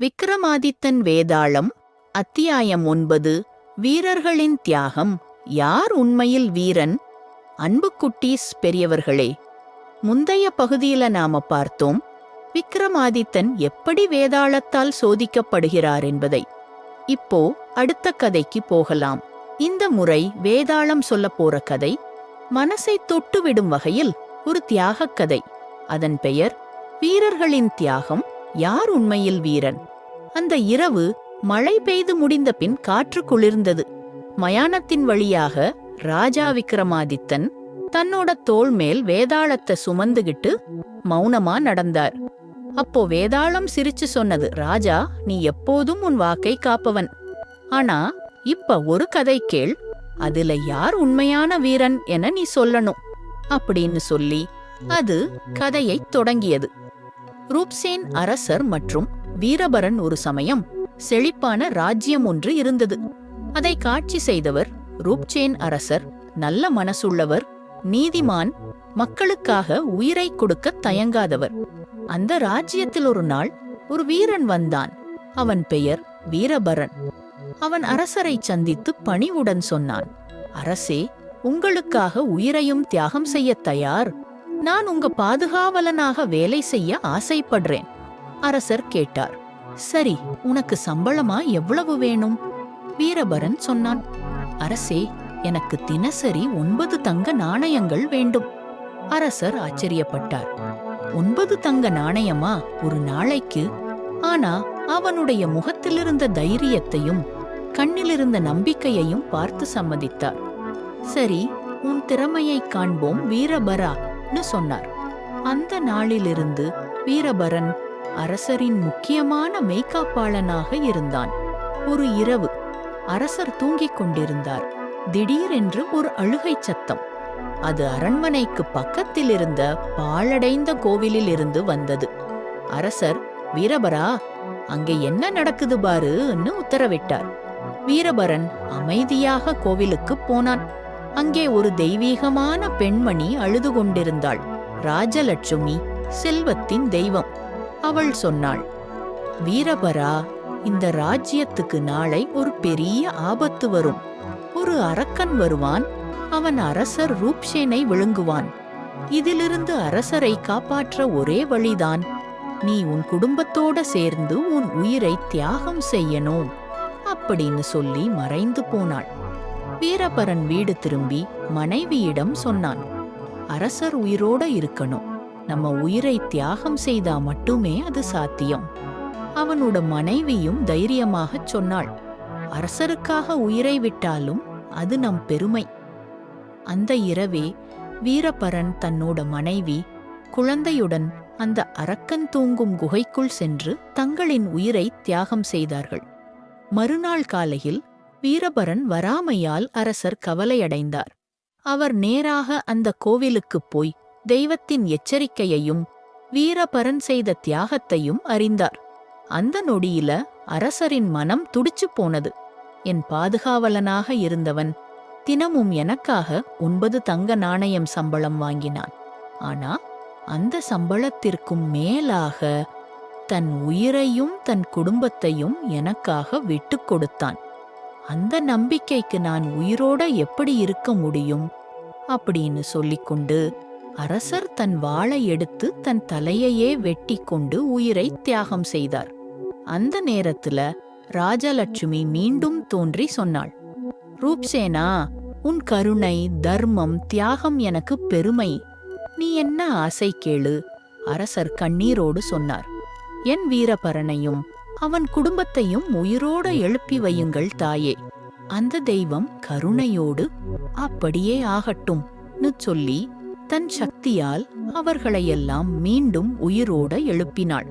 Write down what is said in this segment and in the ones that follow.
விக்ரமாதித்தன் வேதாளம் அத்தியாயம் ஒன்பது வீரர்களின் தியாகம். யார் உண்மையில் வீரன்? அன்புக்குட்டீஸ் பெரியவர்களே முந்தைய பகுதியில நாம பார்த்தோம் விக்ரமாதித்தன் எப்படி வேதாளத்தால் சோதிக்கப்படுகிறார் என்பதை. இப்போ அடுத்த கதைக்கு போகலாம். இந்த முறை வேதாளம் சொல்லப் போற கதை மனசை தொட்டுவிடும் வகையில் ஒரு தியாகக் கதை. அதன் பெயர் வீரர்களின் தியாகம் யார் உண்மையில் வீரன்? அந்த இரவு மழை பெய்து முடிந்த பின் காற்று குளிர்ந்தது. மயானத்தின் வழியாக ராஜா விக்ரமாதித்தன் தன்னோட தோள் மேல் வேதாளத்தை சுமந்துகிட்டு மௌனமா நடந்தார். அப்போ வேதாளம் சிரிச்சு சொன்னது ராஜா நீ எப்போதும் உன் வாக்கை காப்பவன். ஆனா இப்ப ஒரு கதை கேள். அதுல யார் உண்மையான வீரன் என நீ சொல்லணும். அப்படின்னு சொல்லி அது கதையைத் தொடங்கியது. ரூப்சேன் அரசர் மற்றும் வீரபரன் ஒரு சமயம் செழிப்பான ராஜ்யம் ஒன்று இருந்தது. அதை காட்சி செய்தவர் ரூப்சேன் அரசர். நல்ல மனசுள்ளவர் நீதிமான் மக்களுக்காக உயிரை கொடுக்க தயங்காதவர். அந்த ராஜ்யத்தில் ஒரு நாள் ஒரு வீரன் வந்தான். அவன் பெயர் வீரபரன். அவன் அரசரை சந்தித்து பணிவுடன் சொன்னான் அரசே உங்களுக்காக உயிரையும் தியாகம் செய்ய தயார். நான் உங்க பாதுகாவலனாக வேலை செய்ய ஆசைப்படுறேன். அரசர் கேட்டார். சரி உனக்கு சம்பளமா எவ்வளவு வேணும்? வீரபரன் சொன்னான். அரசே எனக்கு தினசரி ஒன்பது தங்க நாணயங்கள் வேண்டும். அரசர் ஆச்சரியப்பட்டார். ஒன்பது தங்க நாணயமா? ஒரு நாளைக்கு? ஆனா அவனுடைய முகத்திலிருந்த தைரியத்தையும் கண்ணிலிருந்த நம்பிக்கையையும் பார்த்து சம்மதித்தார். சரி உன் திறமையை காண்போம் வீரபரா. வீரபரான்னு சொன்னார். அந்த நாளிலிருந்து வீரபரன் அரசரின் முக்கியமான மெய்காப்பாளனாக இருந்தான். ஒரு இரவு அரசர் தூங்கிக் கொண்டிருந்தார். திடீரென்று ஒரு அழுகை சத்தம். அது அரண்மனைக்கு பக்கத்தில் இருந்த பாழடைந்த கோவிலில் இருந்து வந்தது. அரசர் வீரபரா அங்கே என்ன நடக்குது பாருன்னு உத்தரவிட்டார். வீரபரன் அமைதியாக கோவிலுக்கு போனான். அங்கே ஒரு தெய்வீகமான பெண்மணி அழுது கொண்டிருந்தாள் ராஜலட்சுமி செல்வத்தின் தெய்வம். அவள் சொன்னாள் வீரபரா இந்த ராஜ்யத்துக்கு நாளை ஒரு பெரிய ஆபத்து வரும். ஒரு அரக்கன் வருவான் அவன் அரசர் ரூப்சேனை விழுங்குவான். இதிலிருந்து அரசரை காப்பாற்ற ஒரே வழிதான். நீ உன் குடும்பத்தோட சேர்ந்து உன் உயிரை தியாகம் செய்யணும் அப்படின்னு சொல்லி மறைந்து போனாள். வீரபரன் வீடு திரும்பி மனைவியிடம் சொன்னான் அரசர் உயிரோட இருக்கணும். நம்ம உயிரை தியாகம் செய்தா மட்டுமே அது சாத்தியம். அவனோட மனைவியும் தைரியமாகச் சொன்னாள் அரசருக்காக உயிரை விட்டாலும் அது நம் பெருமை. அந்த இரவே வீரபரன் தன்னோட மனைவி குழந்தையுடன் அந்த அரக்கன் தூங்கும் குகைக்குள் சென்று தங்களின் உயிரை தியாகம் செய்தார்கள். மறுநாள் காலையில் வீரபரன் வராமையால் அரசர் கவலையடைந்தார். அவர் நேராக அந்த கோவிலுக்குப் போய் தெய்வத்தின் எச்சரிக்கையையும் வீரபரன் செய்த தியாகத்தையும் அறிந்தார். அந்த நொடியில அரசரின் மனம் துடிச்சு போனது. என் பாதுகாவலனாக இருந்தவன் தினமும் எனக்காக ஒன்பது தங்க நாணயம் சம்பளம் வாங்கினான். ஆனா அந்த சம்பளத்திற்கும் மேலாக தன் உயிரையும் தன் குடும்பத்தையும் எனக்காக விட்டுக் கொடுத்தான். அந்த நம்பிக்கைக்கு நான் உயிரோட எப்படி இருக்க முடியும்? அப்படின்னு சொல்லிக்கொண்டு அரசர் தன் வாளை எடுத்து தன் தலையையே வெட்டி கொண்டு உயிரை தியாகம் செய்தார். அந்த நேரத்துல ராஜலட்சுமி மீண்டும் தோன்றி சொன்னாள் ரூப்சேனா உன் கருணை தர்மம் தியாகம் எனக்கு பெருமை. நீ என்ன ஆசை கேளு? அரசர் கண்ணீரோடு சொன்னார். என் வீரபரனையும் அவன் குடும்பத்தையும் உயிரோட எழுப்பி வையுங்கள் தாயே. அந்த தெய்வம் கருணையோடு அப்படியே ஆகட்டும்னு சொல்லி தன் சக்தியால் அவர்களையெல்லாம் மீண்டும் உயிரோட எழுப்பினாள்.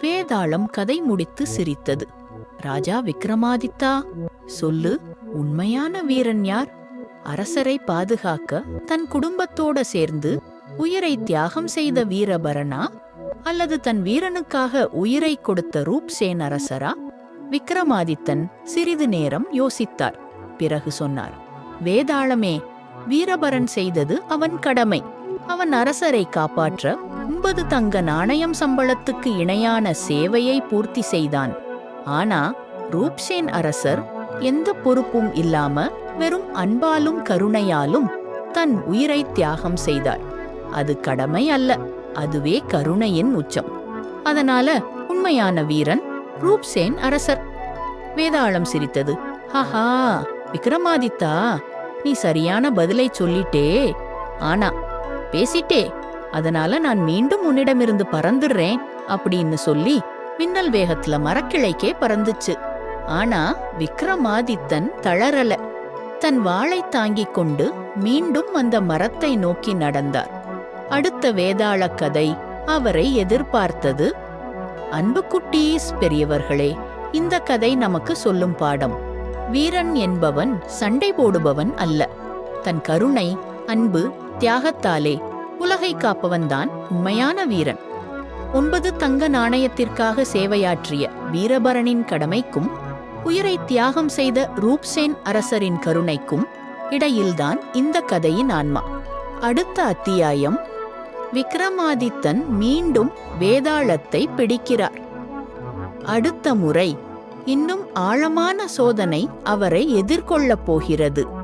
வேதாளம் கதை முடித்து சிரித்தது. ராஜா விக்ரமாதித்தா சொல்லு உண்மையான வீரன் யார்? அரசரை பாதுகாக்க தன் குடும்பத்தோட சேர்ந்து உயிரை தியாகம் செய்த வீரபரனா அல்லது தன் வீரனுக்காக உயிரை கொடுத்த ரூப்சேன் அரசரா? விக்ரமாதித்தன் சிறிது நேரம் யோசித்தார். பிறகு சொன்னார் வேதாளமே வீரபரன் செய்தது அவன் கடமை. அவன் அரசரை காப்பாற்ற ஒன்பது தங்க நாணயம் சம்பளத்துக்கு இணையான சேவையை பூர்த்தி செய்தான். ஆனா ரூப்சேன் அரசர் எந்த பொறுப்பும் இல்லாம வெறும் அன்பாலும் கருணையாலும் தன் உயிரை தியாகம் செய்தார். அது கடமை அல்ல. அதுவே கருணையின் உச்சம். அதனால உண்மையான வீரன் ரூப்சேன் அரசர். வேதாளம் சிரித்தது. ஹஹா விக்ரமாதித்தா நீ சரியான பதிலை சொல்லிட்டே. ஆனா பேசிட்டே. அதனால நான் மீண்டும் உன்னிடமிருந்து பறந்துடுறேன் அப்படின்னு சொல்லி மின்னல் வேகத்துல மரக்கிளைக்கே பறந்துச்சு. ஆனா விக்ரமாதித்தன் தளரல. தன் வாளை தாங்கிக் கொண்டு மீண்டும் அந்த மரத்தை நோக்கி நடந்தார். அடுத்த வேதாள கதை அவரை எதிர்பார்த்தது. அன்புக்குட்டீஸ் பெரியவர்களே இந்த கதை நமக்கு சொல்லும் பாடம். வீரன் என்பவன் சண்டை போடுபவன் அல்ல. தன் கருணை அன்பு தியாகத்தாலே உலகை காப்பவன்தான் உண்மையான வீரன். ஒன்பது தங்க நாணயத்திற்காக சேவையாற்றிய வீரபரனின் கடமைக்கும் உயிரை தியாகம் செய்த ரூப்சேன் அரசரின் கருணைக்கும் இடையில்தான் இந்த கதையின் ஆன்மா. அடுத்த அத்தியாயம் விக்ரமாதித்தன் மீண்டும் வேதாளத்தை பிடிக்கிறார். அடுத்த முறை இன்னும் ஆழமான சோதனை அவரை எதிர்கொள்ளப் போகிறது.